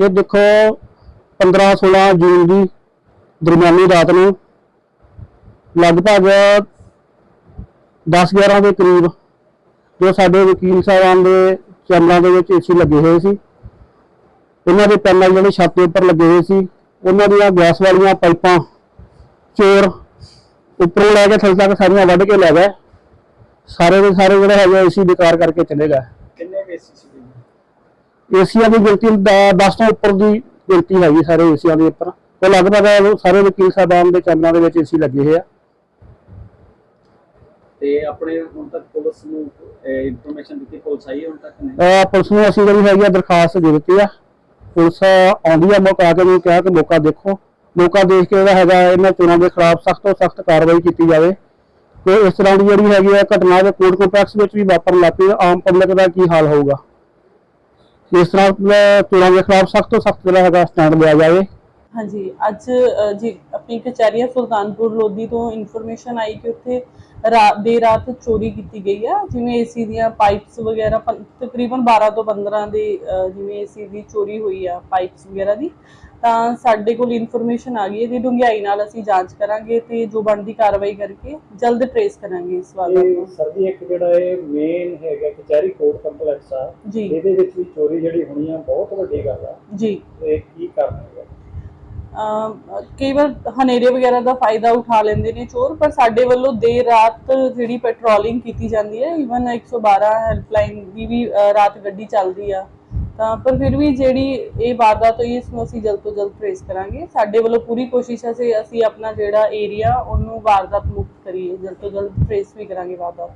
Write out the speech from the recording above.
ਇਹ ਦੇਖੋ 15 16 ਜੂਨ ਦੀ ਦਰਮਿਆਨੀ ਰਾਤ ਨੂੰ ਲਗਭਗ 10 11 ਦੇ ਕਰੀਬ ਜੋ ਸਾਡੇ ਵਕੀਲ ਸਾਹਿਬਾਨ ਦੇ ਚੈਨਲਾਂ ਦੇ ਵਿੱਚ ਏਸੀ ਲੱਗੇ ਹੋਏ ਸੀ ਉਹਨਾਂ ਦੇ ਪੈਨਲ ਜਿਹੜੇ ਛੱਤ ਦੇ ਉੱਪਰ ਲੱਗੇ ਹੋਏ ਸੀ, ਉਹਨਾਂ ਦੀਆਂ ਗੈਸ ਵਾਲੀਆਂ ਪਾਈਪਾਂ ਚੋਰ ਉੱਪਰੋਂ ਲੈ ਕੇ ਥੱਲੇ ਤੱਕ ਸਾਰੀਆਂ ਵੱਢ ਕੇ ਲੈ ਗਏ, ਸਾਰੇ ਦੇ ਸਾਰੇ ਜਿਹੜੇ ਹੈਗੇ ਏਸੀ ਬੇਕਾਰ ਕਰਕੇ ਚਲੇ ਗਏ। ਕਿੰਨੇ ਕੇਸ ਏਸੀਆਂ ਦੀ ਗਿਣਤੀ 10 ਤੋਂ ਉੱਪਰ ਦੀ ਗਿਣਤੀ ਹੈਗੀ ਸਾਰੇ ਏਸੀਆਂ ਦੇ ਉੱਪਰ। ਉਹ ਲਗਭਗ ਸਾਰੇ ਵਕੀਲ ਸਾਹਿਬਾਨ ਦੇ ਚੈਨਲਾਂ ਦੇ ਵਿੱਚ ਏਸੀ ਲੱਗੇ ਹੋਏ ਆ। ਤੇ ਆਪਣੇ ਹੁਣ ਤੱਕ ਪੁਲਿਸ ਨੂੰ ਇਨਫੋਰਮੇਸ਼ਨ ਦਿੱਤੀ ਪੁਲਿਸ ਆਈ ਹੁਣ ਤੱਕ ਨਹੀਂ? ਪੁਲਿਸ ਨੂੰ ਅਸੀਂ ਜਿਹੜੀ ਹੈਗੀ ਆ ਦਰਖਾਸਤ ਦੇ ਦਿੱਤੀ ਆ। ਪੁਲਿਸ ਆਉਂਦੀ ਆ ਮੌਕਾ ਆ ਕੇ ਨੂੰ ਕਿਹਾ ਕਿ ਮੌਕਾ ਦੇਖੋ। ਮੌਕਾ ਦੇਖ ਕੇ ਇਹਦਾ ਹੈਗਾ ਇਹਨਾਂ ਚੋਰਾਂ ਦੇ ਖਿਲਾਫ ਸਖਤ ਤੋਂ ਸਖਤ ਕਾਰਵਾਈ ਕੀਤੀ ਜਾਵੇ। ਤੇ ਇਸ ਤਰ੍ਹਾਂ ਦੀ ਜਿਹੜੀ ਹੈਗੀ ਆ ਘਟਨਾ ਦੇ ਕੋਰਟ ਕੰਪਲੈਕਸ ਵਿੱਚ ਵੀ ਵਾਪਰਨ ਲੱਗ ਪਈ ਆਮ ਪਬਲਿਕ ਦਾ ਕੀ ਹਾਲ ਹੋਊਗਾ? ਇਸ ਤਰ੍ਹਾਂ ਅਹ ਚੋਰਾਂ ਦੇ ਖਿਲਾਫ ਸਖਤ ਤੋਂ ਸਖਤ ਜਿਹੜਾ ਹੈਗਾ ਸਟੈਂਡ ਲਿਆ ਜਾਵੇ। ਹਾਂਜੀ ਅੱਜ ਜੀ ਆਪਣੀ ਕਚਹਿਰੀਆ ਸੁਲਤਾਨਪੁਰ ਲੋਧੀ ਤੋਂ ਇਨਫੋਰਮੇਸ਼ਨ ਆਈ ਕਿ ਉੱਥੇ ਰਾਤ ਦੇ ਰਾਤ ਚੋਰੀ ਕੀਤੀ ਗਈ ਆ ਜਿਵੇਂ ਏਸੀ ਦੀਆਂ ਪਾਈਪਸ ਵਗੈਰਾ ਤਕਰੀਬਨ 12 ਤੋਂ 15 ਦੇ ਜਿਵੇਂ ਏਸੀ ਦੀ ਚੋਰੀ ਹੋਈ ਆ ਪਾਈਪਸ ਵਗੈਰਾ ਦੀ ਤਾਂ ਸਾਡੇ ਕੋਲ ਇਨਫੋਰਮੇਸ਼ਨ ਆ ਗਈ ਹੈ ਜੀ ਡੂੰਘਾਈ ਨਾਲ ਅਸੀਂ ਜਾਂਚ ਕਰਾਂਗੇ ਤੇ ਜੋ ਬਣਦੀ ਕਾਰਵਾਈ ਕਰਕੇ ਜਲਦ ਟ੍ਰੇਸ ਕਰਾਂਗੇ ਇਸ ਵਾਰ ਨੂੰ ਸਰ ਜੀ ਇੱਕ ਜਿਹੜਾ ਇਹ ਮੇਨ ਹੈਗਾ ਕਚਹਿਰੀ ਕੋਰਟ ਕੰਪਲੈਕਸ ਆ ਇਹਦੇ ਵਿੱਚ ਵੀ ਚੋਰੀ ਜਿਹੜੀ ਹੋਣੀ ਆ ਬਹੁਤ ਵੱਡੀ ਗੱਲ ਆ। ਜੀ। ਤੇ ਕੀ ਕਰਨਾ ਅਮ ਕਈ ਵਾਰ ਹਨੇਰੇ ਵਗੈਰਾ ਦਾ ਫਾਇਦਾ ਉਠਾ ਲੈਂਦੇ ਨੇ ਚੋਰ, ਪਰ ਸਾਡੇ ਵੱਲੋਂ ਦੇਰ ਰਾਤ ਜਿਹੜੀ ਪੈਟਰੋਲਿੰਗ ਕੀਤੀ ਜਾਂਦੀ ਹੈ ਇਵਨ 112 ਹੈਲਪਲਾਈਨ ਦੀ ਵੀ ਰਾਤ ਗੱਡੀ ਚੱਲਦੀ ਆ। ਤਾਂ, ਪਰ ਫਿਰ ਵੀ ਜਿਹੜੀ ਇਹ ਵਾਰਦਾਤ ਹੋਈ, ਇਸ ਨੂੰ ਅਸੀਂ ਜਲਦ ਤੋਂ ਜਲਦ ਟ੍ਰੇਸ ਕਰਾਂਗੇ। ਸਾਡੇ ਵੱਲੋਂ ਪੂਰੀ ਕੋਸ਼ਿਸ਼ ਹੈ ਕਿ ਅਸੀਂ ਆਪਣਾ ਜਿਹੜਾ ਏਰੀਆ ਉਹਨੂੰ ਵਾਰਦਾਤ ਮੁਕਤ ਕਰੀਏ। ਜਲਦ ਤੋਂ ਜਲਦ ਟ੍ਰੇਸ ਵੀ ਕਰਾਂਗੇ ਵਾਰਦਾਤ।